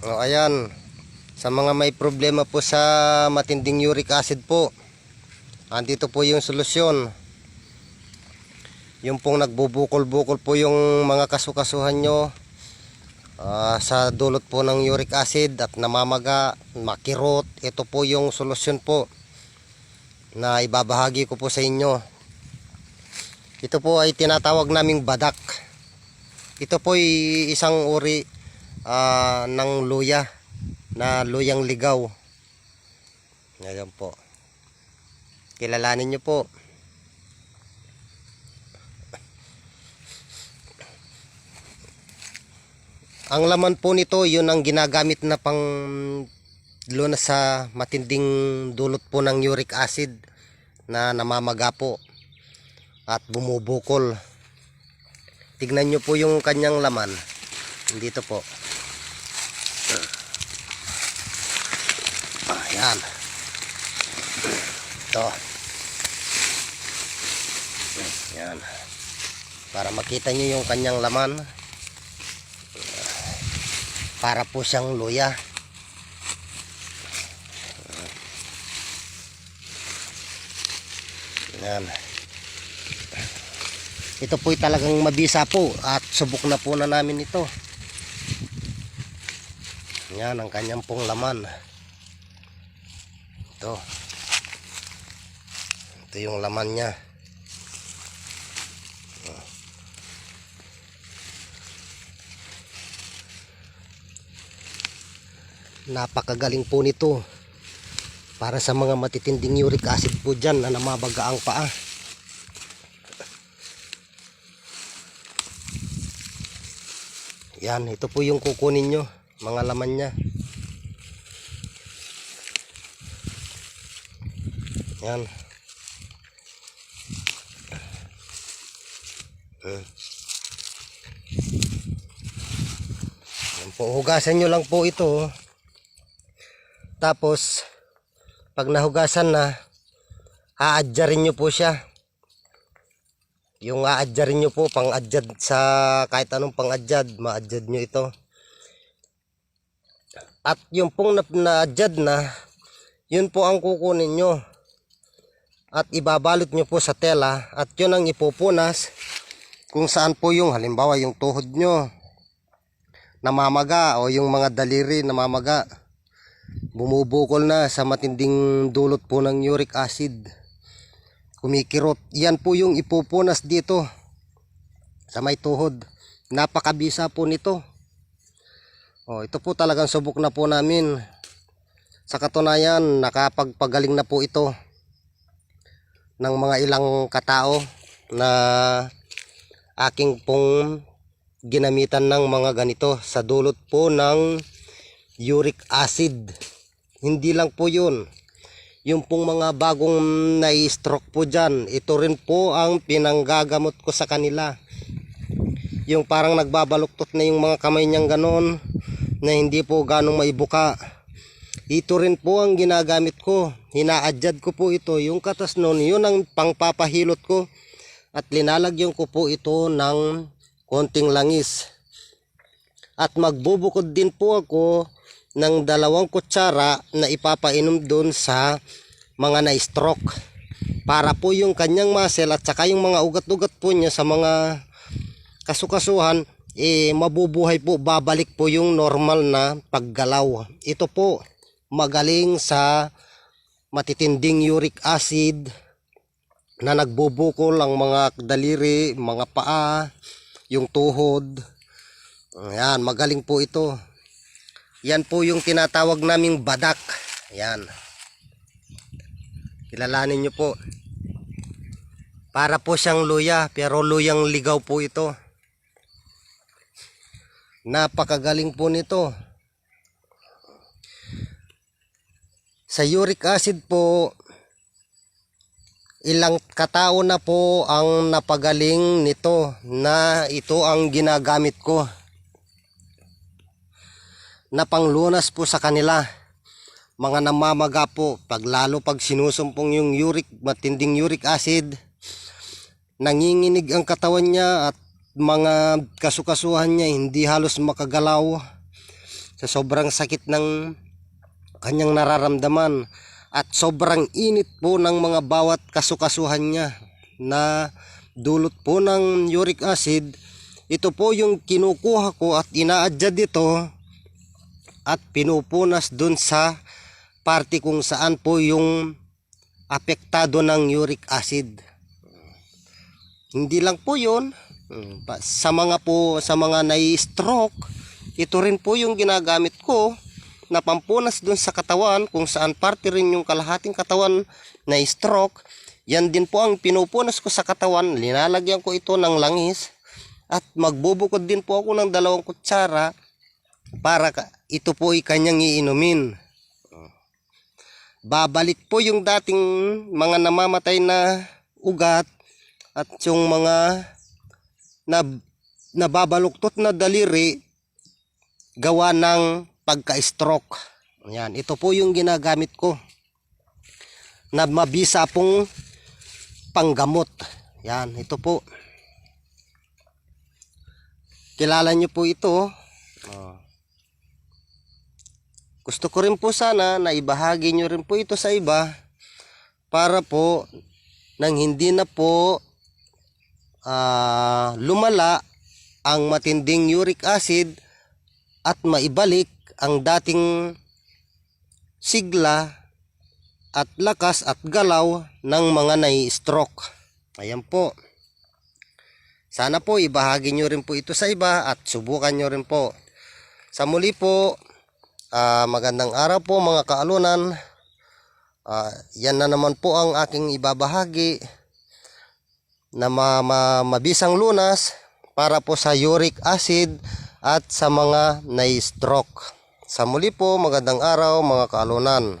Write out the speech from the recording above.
O, ayan. Sa mga may problema po sa matinding uric acid po, andito po yung solusyon. Yung pong nagbubukol-bukol po yung mga kasukasuhan nyo ah, sa dulot po ng uric acid at namamaga, makirot. Ito po yung solusyon po na ibabahagi ko po sa inyo. Ito po ay tinatawag naming badak. Ito po ay isang uri ah, ng luya na luyang ligaw. Ngayon po. Kilalanin nyo po. Ang laman po nito, yun ang ginagamit na pang luna sa matinding dulot po ng uric acid na namamaga po at bumubukol. Tignan nyo po yung kanyang laman. Dito po. Ayan. Ito. Ayan. Para makita nyo yung kanyang laman. Para po siyang luya. Ayan. Ito po'y talagang mabisa po at subok na po na namin ito. Yan ang kanyang pong laman. Ito. Ito yung laman niya. Napakagaling po nito. Para sa mga matitinding uric acid po dyan na namabaga ang paa. Yan, ito po yung kukunin nyo. Mga laman niya. Yan. Hmm. Yan po, hugasan nyo lang po ito. Tapos, pag nahugasan na, aadyarin nyo po siya. Yung aadyarin nyo po, pang-adyad sa kahit anong pang-adyad, ma-adyad nyo ito. At yung pong na- na-adyad na, yun po ang kukunin nyo. At ibabalot nyo po sa tela at yun ang ipupunas kung saan po yung halimbawa yung tuhod nyo namamaga o yung mga daliri namamaga bumubukol na sa matinding dulot po ng uric acid kumikirot. Yan po yung ipupunas dito sa may tuhod. Napakabisa po nito. Oh, ito po talagang subok na po namin. Sa katunayan nakapagpagaling na po ito ng mga ilang katao na aking pong ginamitan ng mga ganito sa dulot po ng uric acid. Hindi lang po yun. Yung pong mga bagong na-stroke po dyan, ito rin po ang pinanggagamot ko sa kanila. Yung parang nagbabaluktot na yung mga kamay niyang ganon, na hindi po ganong maibuka. Ito rin po ang ginagamit ko. Hinaadyad ko po ito. Yung katas nun, yun ang pangpapahilot ko. At linalagyan ko po ito ng konting langis. At magbubukod din po ako ng dalawang kutsara na ipapainom doon sa mga na-stroke. Para po yung kanyang muscle at saka yung mga ugat-ugat po niya sa mga kasukasuhan, eh mabubuhay po, babalik po yung normal na paggalaw. Ito po, magaling sa matitinding uric acid na nagbubukol ang mga daliri, mga paa, yung tuhod. Ayan, magaling po ito. Yan po yung tinatawag naming badak. Ayan. Kilalanin nyo po. Para po siyang luya, pero luyang ligaw po ito. Napakagaling po nito. Sa uric acid po, ilang katao na po ang napagaling nito na ito ang ginagamit ko. Na panglunas po sa kanila. Mga namamaga po pag lalo pag sinusumpong yung uric matinding uric acid nanginginig ang katawan niya at mga kasukasuhan niya hindi halos makagalaw. Sa sobrang sakit ng kanyang nararamdaman at sobrang init po ng mga bawat kasukasuhan niya na dulot po ng uric acid. Ito po yung kinukuha ko at inaadya dito at pinupunas dun sa parte kung saan po yung apektado ng uric acid. Hindi lang po yun. Sa mga po sa mga nai-stroke ito rin po yung ginagamit ko na pampunas dun sa katawan kung saan parte rin yung kalahating katawan na stroke. Yan din po ang pinupunas ko sa katawan. Linalagyan ko ito ng langis. At magbubukod din po ako ng dalawang kutsara para ito po ay kanyang iinumin. Babalik po yung dating mga namamatay na ugat at yung mga na nababaluktot na daliri gawa ng pagka-stroke. Yan, ito po yung ginagamit ko na mabisa pong panggamot. Yan, ito po. Kilala niyo po ito. Oh. Gusto ko rin po sana na ibahagi niyo rin po ito sa iba para po nang hindi na po ah, lumala ang matinding uric acid at maibalik ang dating sigla at lakas at galaw ng mga nai-stroke. Ayan po. Sana po ibahagi nyo rin po ito sa iba at subukan nyo rin po. Sa muli po, ah, magandang araw po mga kaalunan. Ah, yan na naman po ang aking ibabahagi na ma- ma- mabisang lunas para po sa uric acid at sa mga na-stroke. Sa muli po, magandang araw mga kaalunan.